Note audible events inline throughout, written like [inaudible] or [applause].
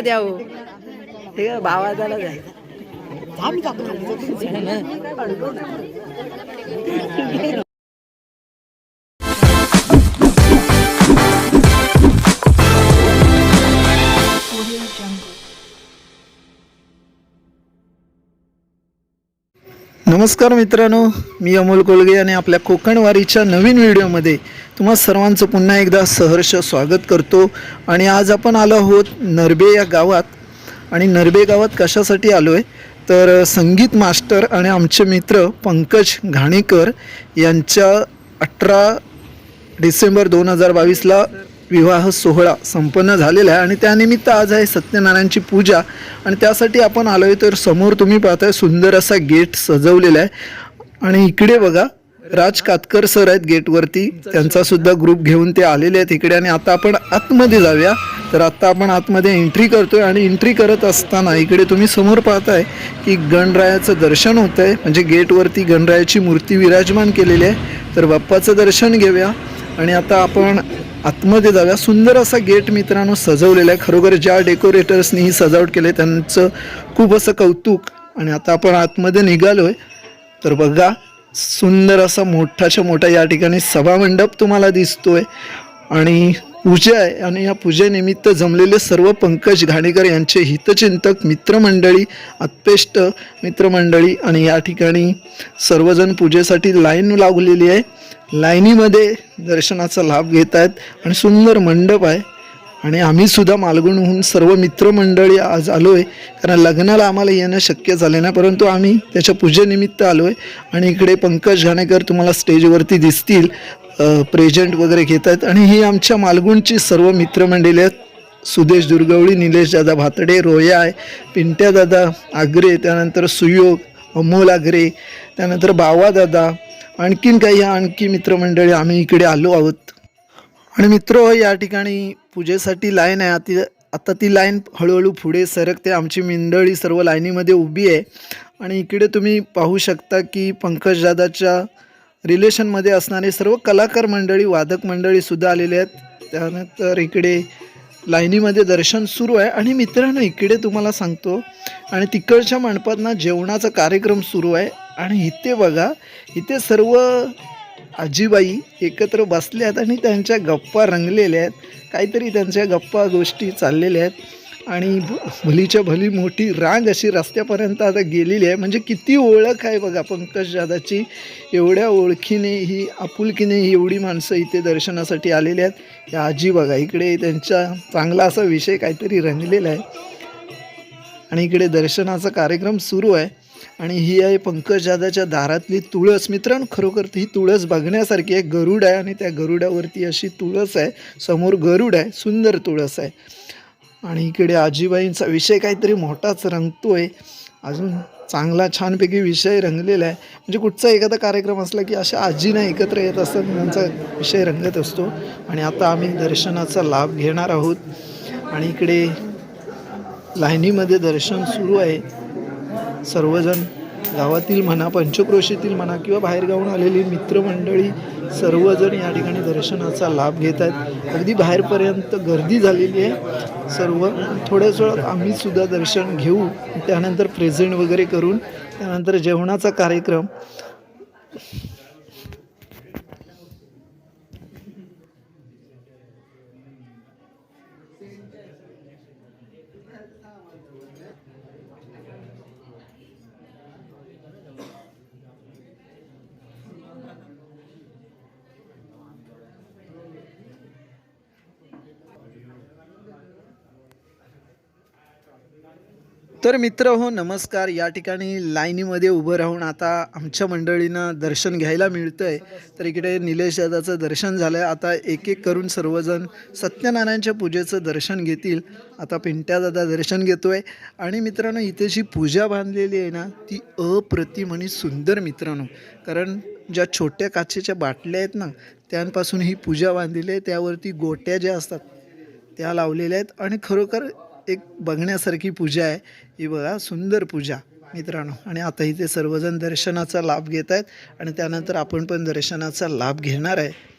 एक्काला द्या हो हे नमस्कार मित्रांनो मी अमोल कोलगे आणि आपल्या कोकणवारीच्या नवीन व्हिडिओमध्ये तुम्हा सर्वांचं पुन्हा एकदा सहर्ष स्वागत करतो. आणि आज आपण आलो आहोत नरबे या गावात. आणि नरबे गावात कशासाठी आलो आहे तर संगीत मास्टर आणि आमचे मित्र पंकज घाणेकर यांच्या अठरा डिसेंबर दोन हजार बावीसला विवाह सोहळा संपन्न झालेला आहे. आणि त्यानिमित्त आज आहे सत्यनारायणची पूजा. आणि त्यासाठी आपण आलो आहे तर समोर तुम्ही पाहताय सुंदर असा गेट सजवलेला आहे. आणि इकडे बघा राज कातकर सर आहेत गेटवरती. त्यांचा सुद्धा ग्रुप घेऊन ते आलेले आहेत इकडे आणि आता आपण आतमध्ये जाऊया. तर आता आपण आतमध्ये एंट्री करतोय आणि एंट्री करत असताना इकडे तुम्ही समोर पाहताय की गणरायाचं दर्शन होत आहे म्हणजे गेटवरती गणरायाची मूर्ती विराजमान केलेली आहे. तर बाप्पाचं दर्शन घेऊया आणि आता आपण आतमध्ये जाऊया. सुंदर असा गेट मित्रांनो सजवलेला आहे. खरोखर ज्या डेकोरेटर्सनी ही सजावट केली त्यांचं खूप असं कौतुक. आणि आता आपण आतमध्ये निघालो आहे तर बघा सुंदर असा मोठाच्या मोठा या ठिकाणी सभामंडप तुम्हाला दिसतोय. आणि पूजा आहे. आणि या पूजेनिमित्त जमलेले सर्व पंकज घाणेकर यांचे हितचिंतक मित्रमंडळी आत्पेष्ट मित्रमंडळी आणि या ठिकाणी सर्वजण पूजेसाठी लाईन लावलेली आहे. लाईनीमध्ये दर्शनाचा लाभ घेत आहेत. आणि सुंदर मंडप आहे. आणि आम्ही सुद्धा मालगुणहून सर्व मित्रमंडळी आज आलो आहे कारण लग्नाला आम्हाला येणं शक्य झालं नाही परंतु आम्ही त्याच्या पूजेनिमित्त आलो आहे आणि इकडे पंकज घाणेकर तुम्हाला स्टेजवरती दिसतील प्रेझेंट वगैरे घेत आहेत आणि ही आमच्या मालगुणची सर्व मित्रमंडळी आहेत. सुदेश दुर्गवळी निलेश दादा भातडे रोया आहे पिंट्या दादा आग्रे त्यानंतर सुयोग अमोल आग्रे त्यानंतर बावा दादा आणखीन काही आणखी मित्रमंडळी आम्ही इकडे आलो आहोत. आणि मित्र या ठिकाणी पूजेसाठी लाईन आहे. आता आता ती लाईन हळूहळू पुढे सरकते. आमची मंडळी सर्व लाईनीमध्ये उभी आहे. आणि इकडे तुम्ही पाहू शकता की पंकज दादाच्या रिलेशनमध्ये असणारे सर्व कलाकार मंडळी वादक मंडळीसुद्धा आलेले आहेत. त्यानंतर इकडे लाईनीमध्ये दर्शन सुरू आहे. आणि मित्रांनो इकडे तुम्हाला सांगतो. आणि तिकडच्या मंडपातना जेवणाचा कार्यक्रम सुरू आहे. आणि इथे बघा इथे सर्व आजीबाई एकत्र बसले आहेत आणि त्यांच्या गप्पा रंगलेल्या आहेत. काहीतरी त्यांच्या गप्पा गोष्टी चाललेल्या आहेत. आणि भलीच्या भली मोठी रांग अशी रस्त्यापर्यंत आता गेलेली आहे. म्हणजे किती ओळख आहे बघा पंकज जादाची एवढ्या ओळखीने ही आपुलकीने ही एवढी माणसं इथे दर्शनासाठी आलेली आहेत. या आजी बघा इकडे त्यांचा चांगला असा विषय काहीतरी रंगलेला आहे. आणि इकडे दर्शनाचा कार्यक्रम सुरू आहे. आणि ही आहे पंकज दादाच्या दारातली तुळस. मित्रांनो खरोखर ही तुळस बघण्यासारखी आहे गरुड आहे आणि त्या गरुडावरती अशी तुळस आहे. समोर गरुड आहे सुंदर तुळस आहे. आणि इकडे आजीबाईंचा विषय काहीतरी मोठाच रंगतोय. अजून चांगला छानपैकी विषय रंगलेला आहे. म्हणजे कुठचा एखादा कार्यक्रम असला की अशा आजीना एकत्र येत असतात त्यांचा विषय रंगत असतो. आणि आता आम्ही दर्शनाचा लाभ घेणार आहोत. आणि इकडे लाईनीमध्ये दर्शन सुरू आहे. सर्वजण गावातील म्हणा पंचक्रोशीतील म्हणा किंवा बाहेरगावून आलेली मित्रमंडळी सर्वजण या ठिकाणी दर्शनाचा लाभ घेत आहेत. अगदी बाहेरपर्यंत गर्दी झालेली आहे. सर्व थोड्याच वेळात आम्हीसुद्धा दर्शन घेऊ. त्यानंतर प्रेझेंट वगैरे करून त्यानंतर जेवणाचा कार्यक्रम. तर मित्र हो नमस्कार. या ठिकाणी लाईनीमध्ये उभं राहून आता आमच्या मंडळींना दर्शन घ्यायला मिळतं आहे तर इकडे निलेश दादाचं दर्शन झालं आहे आता एक एक करून सर्वजण सत्यनारायणच्या पूजेचं दर्शन घेतील. आता पिंट्या दादा दर्शन घेतो आहे आणि मित्रांनो इथे जी पूजा बांधलेली आहे ना ती अप्रतिम आणि सुंदर मित्रांनो. कारण ज्या छोट्या काचेच्या बाटल्या आहेत ना त्यांपासून ही पूजा बांधलेली आहे. त्यावरती गोट्या ज्या असतात त्या लावलेल्या आहेत. आणि खरोखर एक बघण्यासारखी पूजा आहे. ही बघा सुंदर पूजा मित्रांनो. आणि आता इथे सर्वजण दर्शनाचा लाभ घेत आहेत आणि त्यानंतर आपण पण दर्शनाचा लाभ घेणार आहे.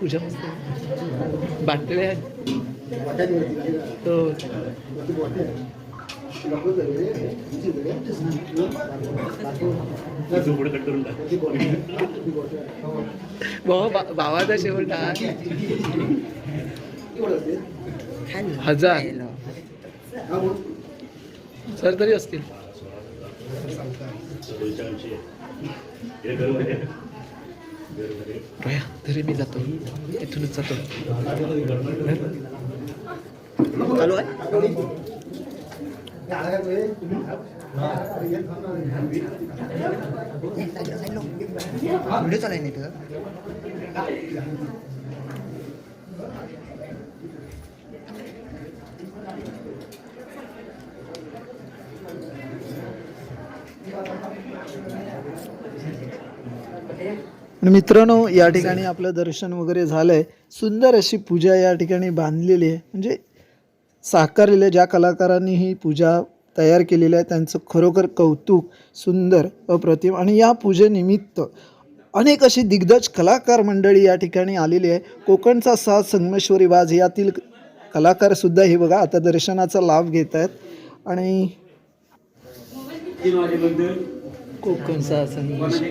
पूजा. बाटल्या. भाऊ भावाचा शेवट हजार. सर तरी असतील. तरी मी जातो. इथूनच जातो. चालू आहे? व्हिडिओ चालाय नाही तुझा मित्रांनो या ठिकाणी आपलं दर्शन वगैरे झालंय. सुंदर अशी पूजा या ठिकाणी बांधलेली आहे. म्हणजे साकारलेल्या ज्या कलाकारांनी ही पूजा तयार केलेली आहे त्यांचं खरोखर कौतुक सुंदर अप्रतिम. आणि या पूजेनिमित्त अनेक अशी दिग्गज कलाकार मंडळी या ठिकाणी आलेली आहे. कोकणचा साथ संगमेश्वरी बाज यातील कलाकारसुद्धा हे बघा आता दर्शनाचा लाभ घेत आहेत. आणि कोकणचा संगमेश्वरी.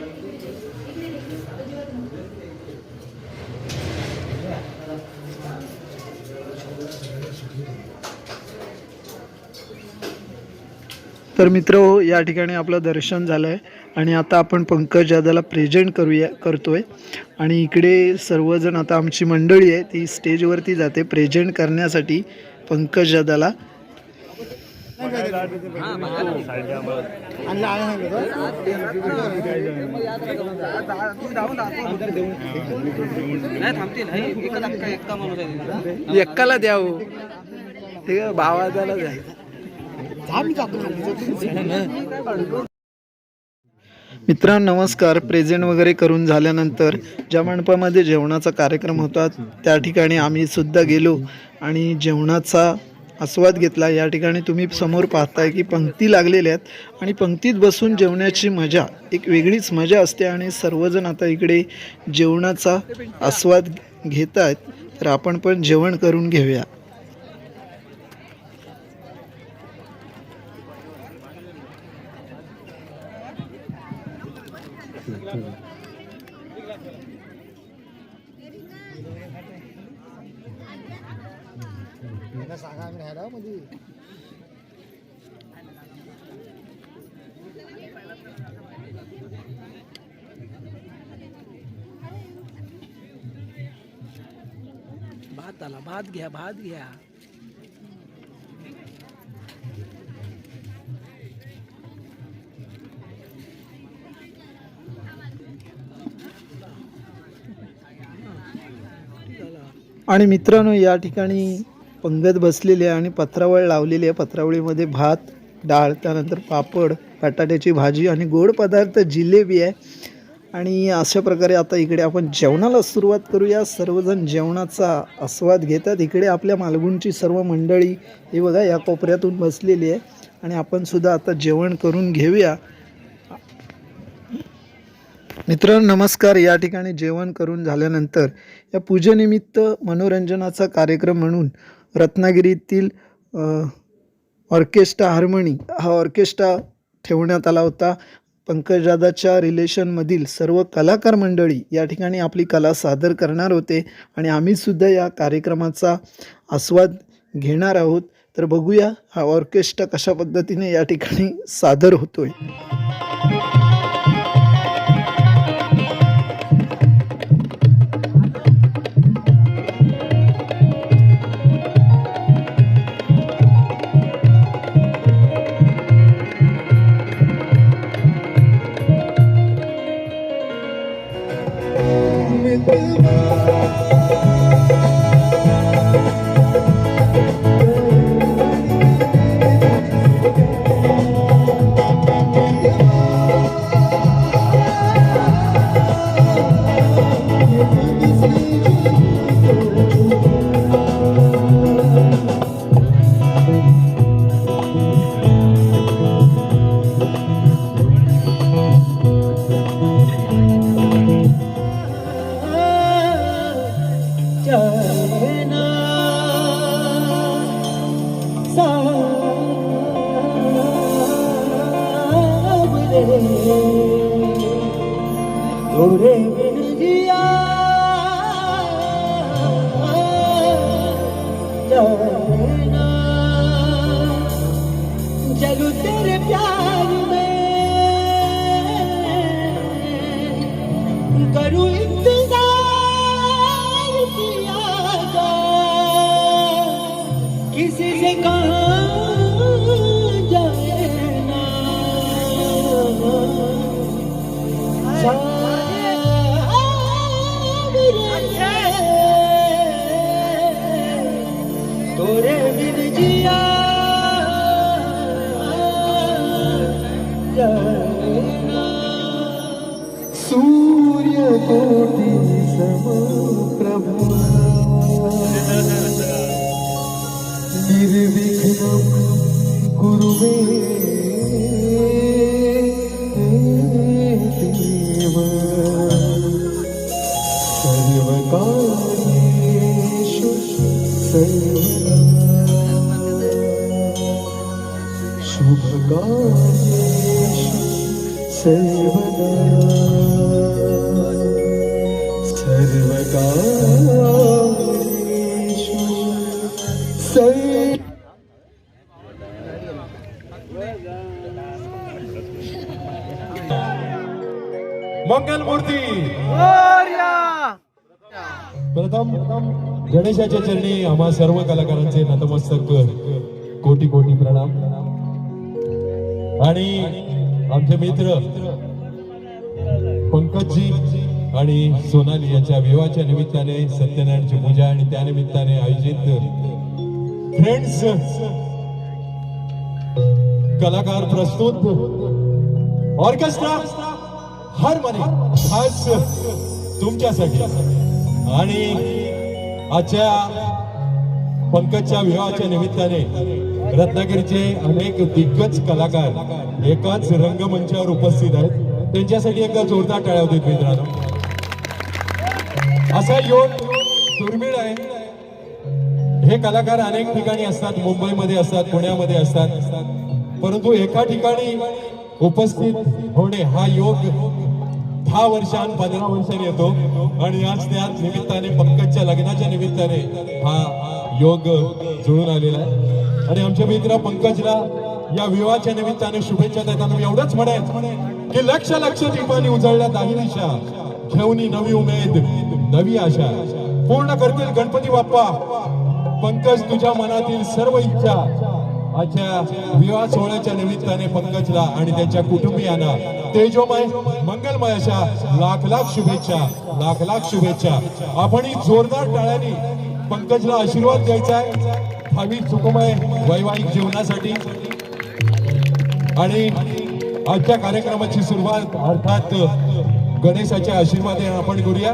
तर मित्र हो या ठिकाणी आपलं दर्शन झालं आहे आणि आता आपण पंकज दादाला प्रेझेंट करूया करतोय. आणि इकडे सर्वजण आता आमची मंडळी आहे ती स्टेजवरती जाते प्रेझेंट करण्यासाठी पंकज आहे एक्काला द्या हो ठीक आहे भावाजाला द्या मित्रांनो नमस्कार. प्रेझेंट वगैरे करून झाल्यानंतर ज्या मंडपामध्ये जेवणाचा कार्यक्रम होता त्या ठिकाणी आम्ही सुद्धा गेलो आणि जेवणाचा आस्वाद घेतला. या ठिकाणी तुम्ही समोर पाहताय की पंक्ती लागलेल्या आहेत आणि पंक्तीत बसून जेवण्याची मजा एक वेगळीच मजा असते आणि सर्वजण आता इकडे जेवणाचा आस्वाद घेत आहेत तर आपण पण जेवण करून घेऊया. भात आला भात घ्या भात घ्या. आणि मित्रांनो या ठिकाणी पंगत बसलेली आहे आणि पत्रावळ लावलेली आहे. पत्रावळीमध्ये भात डाळ त्यानंतर पापड बटाट्याची भाजी आणि गोड पदार्थ जिलेबी आहे. आणि अशा प्रकारे आता इकडे आपण जेवणाला सुरुवात करूया. सर्वजण जेवणाचा आस्वाद घेतात. इकडे आपल्या मालगुणची सर्व मंडळी हे बघा या कोपऱ्यातून बसलेली आहे. आणि आपणसुद्धा आता जेवण करून घेऊया. मित्रांनो नमस्कार. या ठिकाणी जेवण करून झाल्यानंतर या पूजेनिमित्त मनोरंजनाचा कार्यक्रम म्हणून रत्नागिरीतील ऑर्केस्ट्रा हार्मोनी हा ऑर्केस्ट्रा ठेवण्यात आला होता. पंकजादाच्या रिलेशनमधील सर्व कलाकार मंडळी या ठिकाणी आपली कला सादर करणार होते आणि आम्हीसुद्धा या कार्यक्रमाचा आस्वाद घेणार आहोत. तर बघूया हा ऑर्केस्ट्रा कशा पद्धतीने या ठिकाणी सादर होतोय. [laughs] নির্বিঘ্ন গুরু मंगल मूर्ती प्रथम गणेशाच्या चरणी आम्हा सर्व कलाकारांचे नतमस्तक कोटी कोटी प्रणाम. आणि आमचे मित्र पंकजजी आणि सोनाली यांच्या विवाहाच्या निमित्ताने सत्यनारायणची पूजा आणि त्या निमित्ताने आयोजित फ्रेंड्स कलाकार प्रस्तुत ऑर्केस्ट्रा हार्मनी खास तुमच्यासाठी. आणि आजच्या पंकजच्या विवाहाच्या निमित्ताने रत्नागिरीचे अनेक दिग्गज कलाकार एकाच रंगमंचावर उपस्थित आहेत. त्यांच्यासाठी एकदा जोरदार टाळ्या होते मित्रांनो. असा योग दुर्मिळ आहे. हे कलाकार अनेक ठिकाणी असतात. मुंबईमध्ये असतात पुण्यामध्ये असतात. परंतु एका ठिकाणी उपस्थित होणे हा योग दहा वर्षां पंधरा वर्षांनी येतो. आणि आज त्या निमित्ताने पंकजच्या लग्नाच्या निमित्ताने हा योग जुळून आलेला आहे. आणि आमच्या मित्र पंकजला या विवाहाच्या निमित्ताने शुभेच्छा देताना मी एवढंच म्हणेन की लक्ष लक्ष दीपाने उजळल्या दाही दिशा. घेऊन नवी उमेद नवी आशा. पूर्ण करतील गणपती बाप्पा. पंकज तुझ्या मनातील सर्व इच्छा आजच्या विवाह सोहळ्याच्या निमित्ताने पंकजला आणि त्यांच्या कुटुंबियांना तेजोमय मंगलमय अशा लाख लाख शुभेच्छा लाख लाख शुभेच्छा. आपण ही जोरदार टाळ्यांनी पंकजला आशीर्वाद द्यायचा आहे. भावी सुखमय वैवाहिक जीवनासाठी आणि आजच्या कार्यक्रमाची सुरुवात अर्थात गणेशाच्या आशीर्वादाने आपण करूया.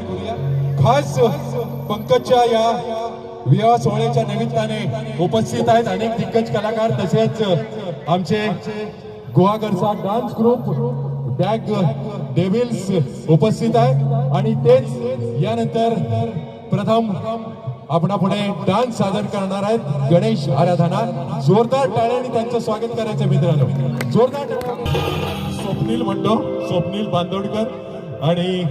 खास पंकजच्या या विवाह सोहळ्याच्या निमित्ताने उपस्थित आहेत अनेक दिग्गज कलाकार तसेच आमचे गुहागरचा डान्स ग्रुप डॅग डेव्हिल्स उपस्थित आहे. आणि तेच यानंतर प्रथम आपणा पुढे डान्स सादर करणार आहेत गणेश आराधना. जोरदार टाळ्याने त्यांचं स्वागत करायचं मित्रांनो. जोरदार स्वप्नील म्हणतो स्वप्नील बांदोडकर आणि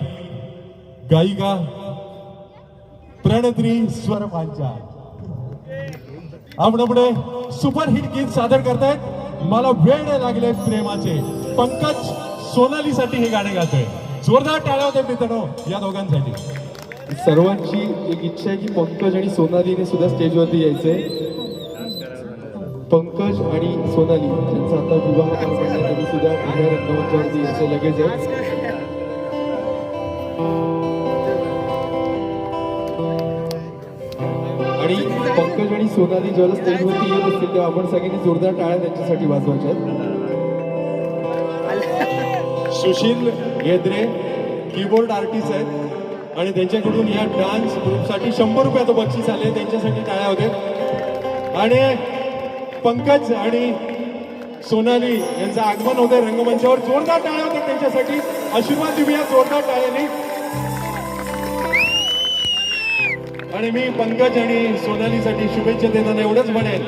गायिका प्रणत्री स्वर आपण पुढे सुपर हिट गीत सादर करतायत. मला वेळ लागले प्रेमाचे. पंकज सोनालीसाठी हे गाणे गातोय. जोरदार टाळ्या होते मित्रांनो या दोघांसाठी. सर्वांची एक इच्छा आहे की पंकज आणि सोनालीने सुद्धा स्टेजवरती यायचंय. पंकज आणि सोनाली यांचा आता विवाह सुद्धा रंगमंचावरती यायचं लगेच आहे. पंकज सोनाली ज्यावेळेला स्टेजवरती येत असतील तेव्हा आपण सगळ्यांनी जोरदार टाळ्या त्यांच्यासाठी वाजवायच्या सुशील येद्रे कीबोर्ड आर्टिस्ट आहेत. आणि त्यांच्याकडून या डान्स ग्रुपसाठी शंभर रुपयाचं बक्षीस आले. त्यांच्यासाठी टाळ्या होते आणि पंकज आणि सोनाली यांचं आगमन होतं रंगमंचावर. जोरदार टाळ्या होते त्यांच्यासाठी. आशीर्वाद देऊया जोरदार टाळ्यांनी. आणि मी पंकज आणि सोनालीसाठी शुभेच्छा देताना एवढंच म्हणेन.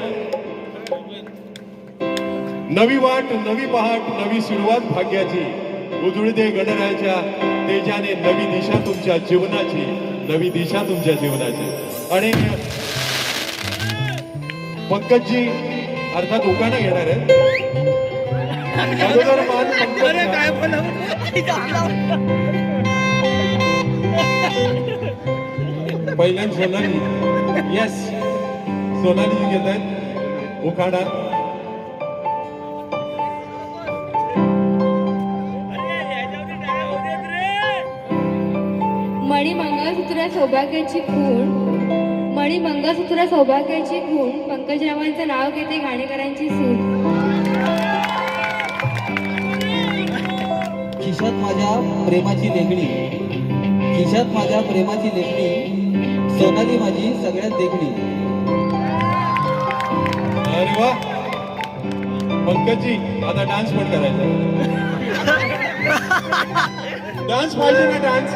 नवी वाट नवी पहाट नवी सुरुवात भाग्याची. उजळते गणरायाच्या तेजाने नवी दिशा तुमच्या जीवनाची नवी दिशा तुमच्या जीवनाची. आणि पंकजजी अर्थात उकाणा घेणार आहेत. काय [laughs] [laughs] पहिल्यांदा सोनाली. येस सोनाली घेत आहेत. मणी मंगळसूत्र सौभाग्याची खूण. मणी मंगळसूत्र सौभाग्याची खूण. पंकजरावांचं नाव घेते घाणेकरांची सून. खिशात माझ्या प्रेमाची लेगणी खिशात माझ्या प्रेमाची लेगणी सोनाली माझी सगळ्यात देखणी. अरे वा. पंकजी आता डान्स पण करायचा. डान्स पाहिजे ना डान्स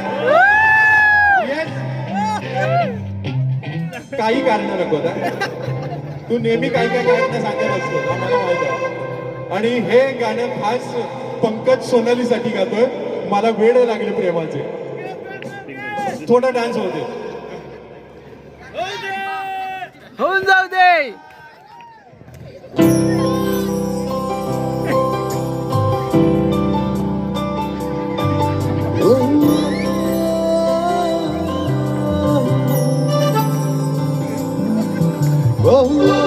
काही कारण नको आता. तू नेहमी काही काही कारण सांगत असतो. आम्हाला माहीत आहे. आणि हे गाणं खास पंकज सोनालीसाठी गातोय. मला वेळ लागले प्रेमाचे. थोडा डान्स होते होऊन जाऊ दे जरा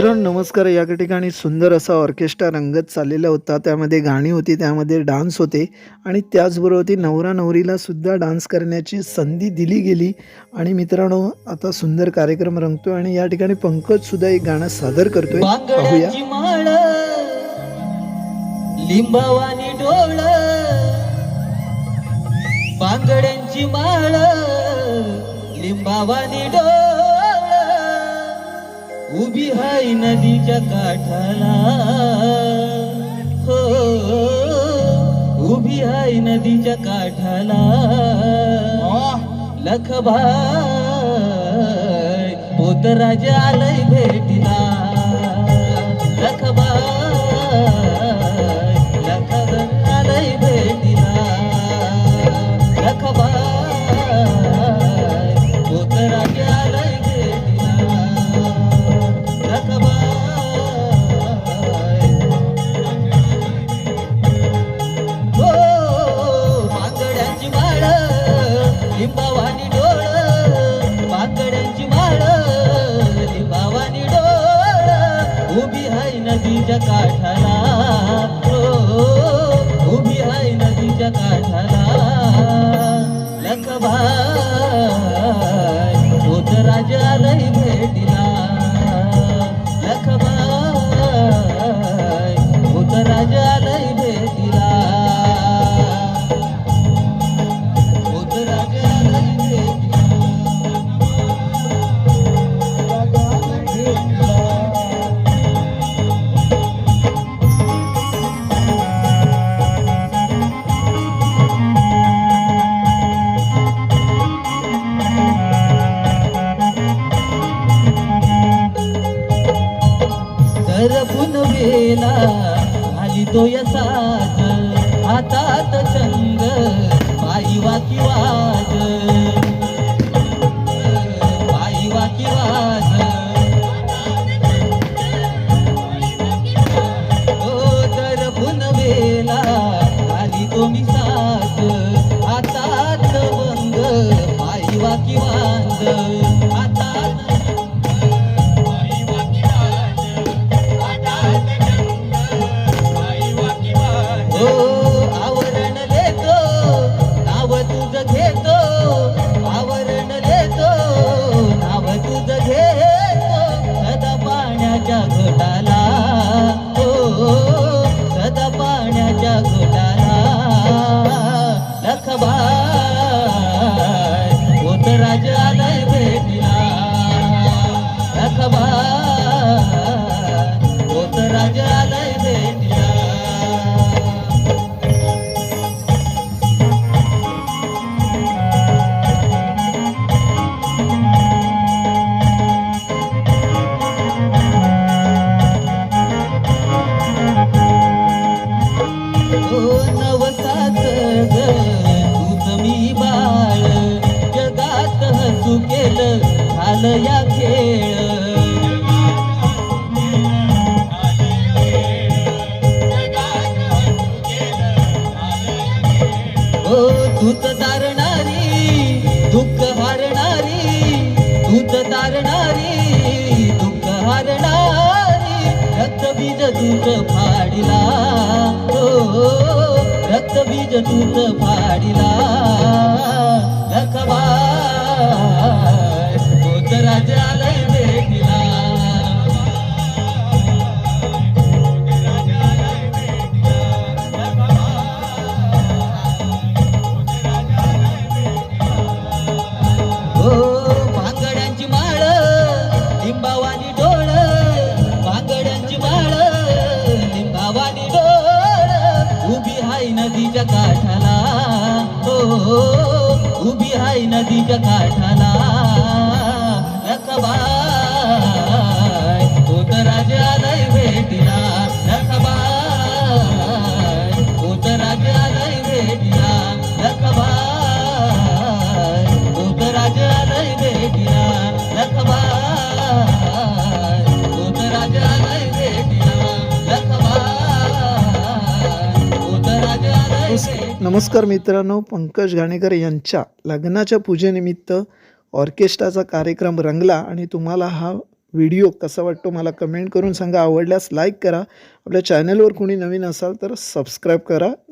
मित्रांनो नमस्कार. या ठिकाणी सुंदर असा ऑर्केस्ट्रा रंगत चाललेला होता. त्यामध्ये गाणी होती त्यामध्ये डान्स होते आणि त्याचबरोबर ती नवरा नवरीला सुद्धा डान्स करण्याची संधी दिली गेली. आणि मित्रांनो आता सुंदर कार्यक्रम रंगतो आणि या ठिकाणी पंकज सुद्धा एक गाणं सादर करतोय. पाहूया. लिंबावानी डोळ बांगड्यांची माळ लिंबावानी डोळ. उभी हाय नदीच्या काठाला. हो उभी हाय नदीच्या काठाला. लखबाय पोतराज आलय भेटला. लखबाय लिंबावानी கடல ओ तारणारी दुःख हारणारी तूच तारणारी दुःख हारणारी रक्तबीज दूत फाडिला. हो, हो, हो रक्तबीज दूत फाडिला. हाय नदीच्या काठाला. हो, हो, हो. उभी हाय नदीच्या काठाला. रखबा नमस्कार मित्रांनो पंकज घाणेकर यांच्या लग्नाच्या पूजेनिमित्त ऑर्केस्ट्राचा कार्यक्रम रंगला आणि तुम्हाला हा व्हिडिओ कसा वाटतो मला कमेंट करून सांगा. आवडल्यास लाईक करा. आपल्या चॅनलवर कोणी नवीन असाल तर सबस्क्राईब करा.